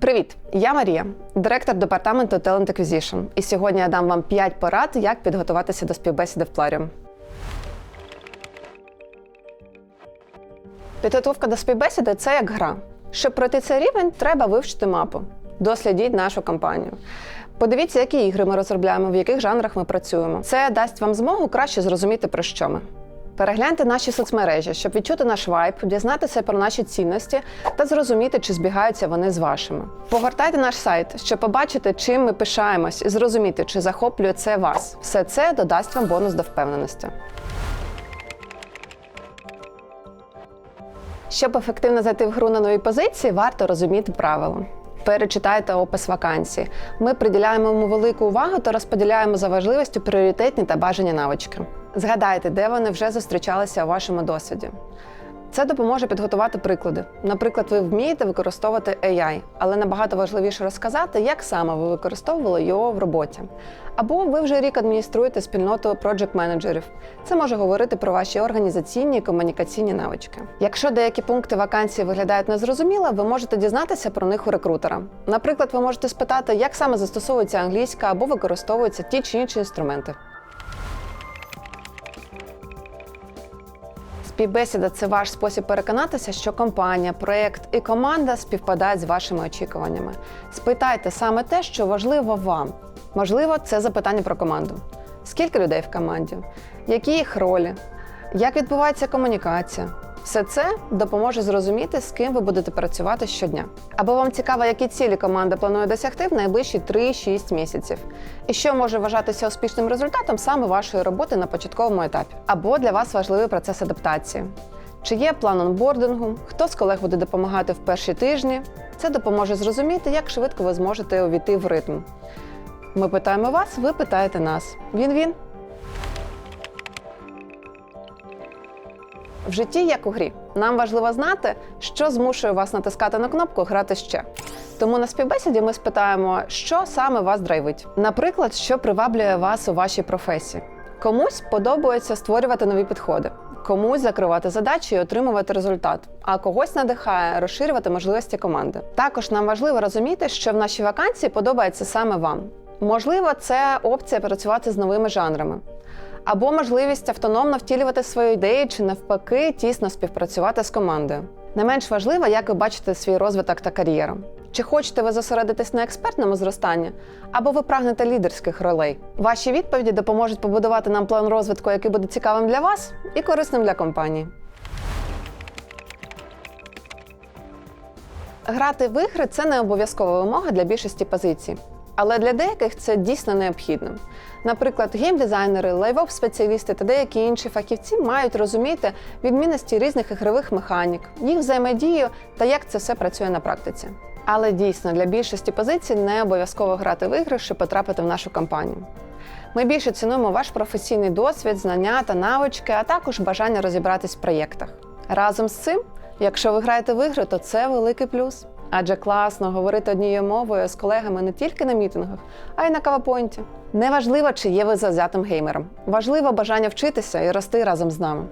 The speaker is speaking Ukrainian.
Привіт, я Марія, директор департаменту Talent Acquisition. І сьогодні я дам вам 5 порад, як підготуватися до співбесіди в Пларіум. Підготовка до співбесіди це як гра. Щоб пройти цей рівень, треба вивчити мапу. Дослідіть нашу компанію. Подивіться, які ігри ми розробляємо, в яких жанрах ми працюємо. Це дасть вам змогу краще зрозуміти, про що ми. Перегляньте наші соцмережі, щоб відчути наш вайб, дізнатися про наші цінності та зрозуміти, чи збігаються вони з вашими. Погортайте наш сайт, щоб побачити, чим ми пишаємось, і зрозуміти, чи захоплює це вас. Все це додасть вам бонус до впевненості. Щоб ефективно зайти в гру на новій позиції, варто розуміти правила. Перечитайте опис вакансії. Ми приділяємо йому велику увагу та розподіляємо за важливістю пріоритетні та бажані навички. Згадайте, де вони вже зустрічалися у вашому досвіді. Це допоможе підготувати приклади. Наприклад, ви вмієте використовувати AI, але набагато важливіше розказати, як саме ви використовували його в роботі. Або ви вже рік адмініструєте спільноту project менеджерів Це може говорити про ваші організаційні і комунікаційні навички. Якщо деякі пункти вакансії виглядають незрозуміло, ви можете дізнатися про них у рекрутера. Наприклад, ви можете спитати, як саме застосовується англійська або використовуються ті чи інші інструменти. Співбесіда це ваш спосіб переконатися, що компанія, проєкт і команда співпадають з вашими очікуваннями. Спитайте саме те, що важливо вам. Можливо, це запитання про команду. Скільки людей в команді? Які їх ролі? Як відбувається комунікація? Все це допоможе зрозуміти, з ким ви будете працювати щодня. Або вам цікаво, які цілі команда планує досягти в найближчі 3-6 місяців, і що може вважатися успішним результатом саме вашої роботи на початковому етапі. Або для вас важливий процес адаптації. Чи є план онбордингу, хто з колег буде допомагати в перші тижні? Це допоможе зрозуміти, як швидко ви зможете увійти в ритм. Ми питаємо вас, ви питаєте нас. Він-він. В житті, як у грі, нам важливо знати, що змушує вас натискати на кнопку Грати ще. Тому на співбесіді ми спитаємо, що саме вас драйвить. Наприклад, що приваблює вас у вашій професії. Комусь подобається створювати нові підходи, комусь закривати задачі і отримувати результат, а когось надихає розширювати можливості команди. Також нам важливо розуміти, що в нашій вакансії подобається саме вам. Можливо, це опція працювати з новими жанрами або можливість автономно втілювати свої ідеї чи навпаки тісно співпрацювати з командою. Не менш важливо, як ви бачите свій розвиток та кар'єру. Чи хочете ви зосередитись на експертному зростанні, або ви прагнете лідерських ролей? Ваші відповіді допоможуть побудувати нам план розвитку, який буде цікавим для вас і корисним для компанії. Грати в ігри це не обов'язкова вимога для більшості позицій. Але для деяких це дійсно необхідно. Наприклад, геймдизайнери, лайвоп-спеціалісти та деякі інші фахівці мають розуміти відмінності різних ігрових механік, їх взаємодію та як це все працює на практиці. Але дійсно для більшості позицій не обов'язково грати в ігри, щоб потрапити в нашу компанію. Ми більше цінуємо ваш професійний досвід, знання та навички, а також бажання розібратись в проєктах. Разом з цим, якщо ви граєте в ігри, то це великий плюс. Адже класно говорити однією мовою з колегами не тільки на мітингах, а й на кавапойнті. Неважливо, чи є ви завзятим геймером. Важливо бажання вчитися і рости разом з нами.